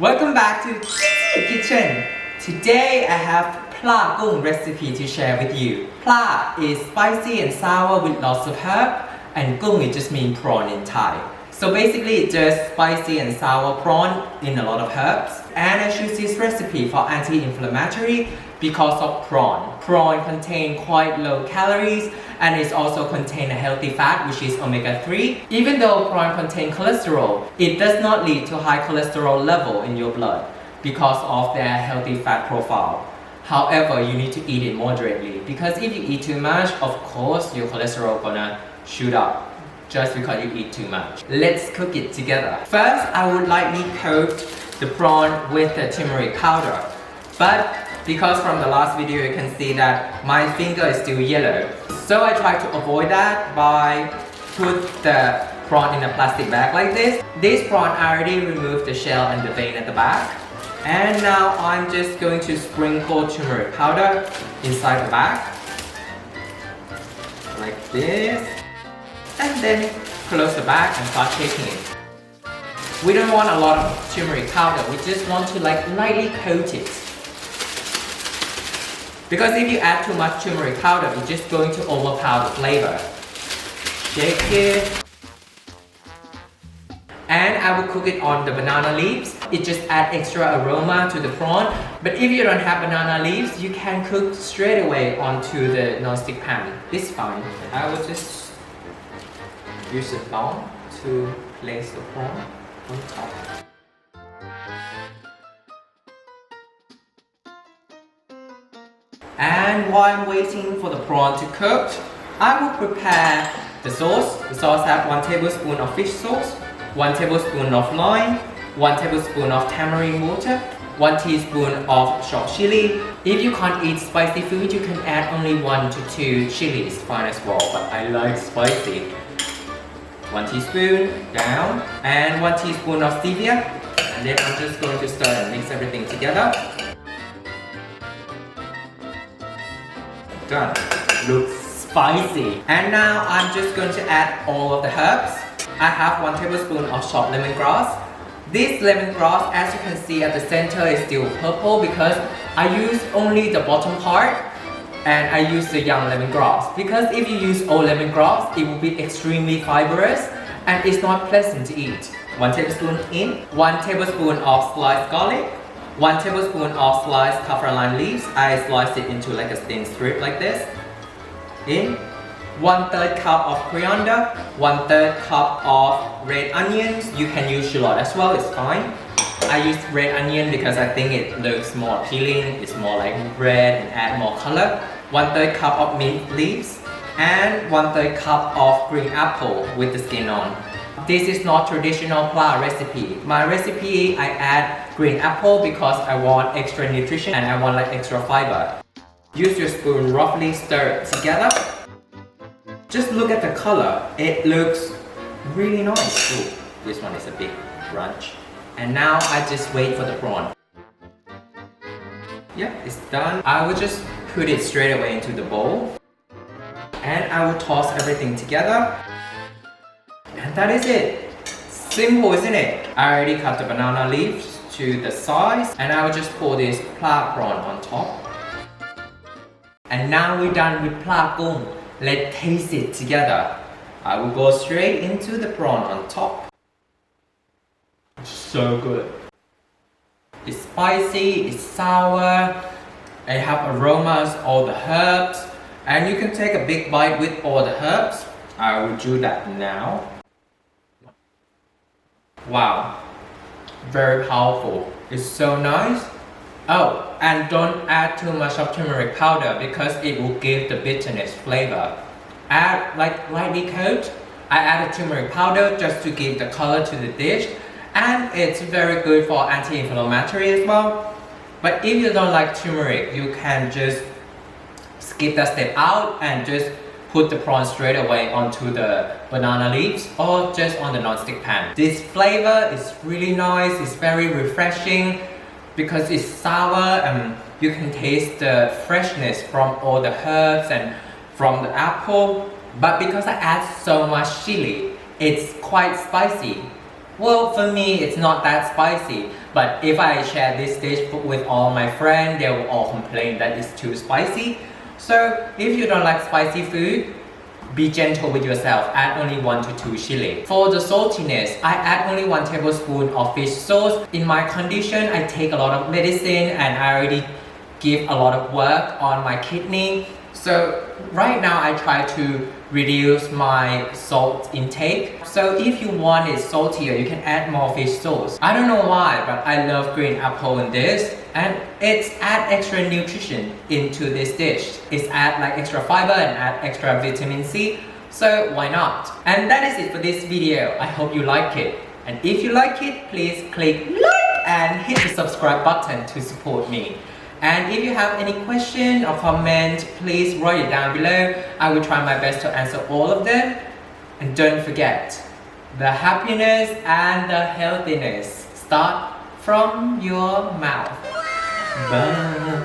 Welcome back to Kitty Kitchen. Today I have pla gung recipe to share with you. Pla is spicy and sour with lots of herb, and gung it just means prawn in Thai. So basically it's just spicy and sour prawn in a lot of herbs. And I choose this recipe for anti-inflammatory because of prawn. Prawn contain quite low calories and it also contain a healthy fat which is omega-3. Even though prawn contain cholesterol, it does not lead to high cholesterol level in your blood because of their healthy fat profile. However, you need to eat it moderately because if you eat too much, of course your cholesterol gonna shoot up just because you eat too much. Let's cook it together. First, I would lightly coat the prawn with the turmeric powder. But because from the last video you can see that my finger is still yellow. So I try to avoid that by put the prawn in a plastic bag like this. This prawn I already removed the shell and the vein at the back. And now I'm just going to sprinkle turmeric powder inside the bag. Like this. And then close the bag and start shaking it. We don't want a lot of turmeric powder, we just want to like lightly coat it. Because if you add too much turmeric powder, it's just going to overpower the flavor. Shake it. And I will cook it on the banana leaves. It just add extra aroma to the prawn. But if you don't have banana leaves, you can cook straight away onto the non-stick pan. This fine. I will just use a thong to place the prawn on top. And while I'm waiting for the prawn to cook, I will prepare the sauce. The sauce have 1 tablespoon of fish sauce, 1 tablespoon of lime, 1 tablespoon of tamarind water, 1 teaspoon of chopped chili. If you can't eat spicy food, you can add only 1 to 2 chilies, fine as well, but I like spicy. 1 teaspoon down, and 1 teaspoon of stevia. And then I'm just going to stir and mix everything together. Done. Looks spicy. And now I'm just going to add all of the herbs. I have one tablespoon of chopped lemongrass. This lemongrass, as you can see at the center, is still purple because I use only the bottom part and I use the young lemongrass. Because if you use old lemongrass, it will be extremely fibrous and it's not pleasant to eat. One tablespoon in, one tablespoon of sliced garlic, 1 tablespoon of sliced kaffir lime leaves. I sliced it into like a thin strip like this. In 1 third cup of coriander, 1 third cup of red onions. You can use shallot as well, it's fine. I use red onion because I think it looks more appealing, it's more like red and add more color. 1 third cup of mint leaves and 1 third cup of green apple with the skin on. This is not traditional pla recipe. My recipe, I add green apple because I want extra nutrition and I want like extra fiber. Use your spoon, roughly stir together. Just look at the color. It looks really nice. Ooh, this one is a big crunch. And now I just wait for the prawn. Yeah, it's done. I will just put it straight away into the bowl. And I will toss everything together. That is it. Simple, isn't it? I already cut the banana leaves to the size and I will just pour this pla prawn on top. And now we're done with pla. Let's taste it together. I will go straight into the prawn on top. So good. It's spicy, it's sour, it have aromas, all the herbs, and you can take a big bite with all the herbs. I will do that now. Wow, very powerful. It's so nice. Oh, and don't add too much of turmeric powder because it will give the bitterness flavor. Add like lightly coat. I added turmeric powder just to give the color to the dish and it's very good for anti-inflammatory as well. But if you don't like turmeric, you can just skip that step out and just put the prawn straight away onto the banana leaves or just on the non-stick pan. This flavor is really nice, it's very refreshing because it's sour and you can taste the freshness from all the herbs and from the apple. But because I add so much chili, it's quite spicy. Well, for me, it's not that spicy. But if I share this dish with all my friends, they will all complain that it's too spicy. So if you don't like spicy food, be gentle with yourself. Add only one to two chili. For the saltiness, I add only one tablespoon of fish sauce. In my condition, I take a lot of medicine and I already give a lot of work on my kidney. So right now I try to reduce my salt intake. So if you want it saltier, you can add more fish sauce. I don't know why, but I love green apple in this and it's add extra nutrition into this dish. It's add like extra fiber and add extra vitamin C. So why not? And that is it for this video. I hope you like it. And if you like it, please click like and hit the subscribe button to support me. And if you have any question or comment, please write it down below. I will try my best to answer all of them. And don't forget, the happiness and the healthiness start from your mouth. Bye.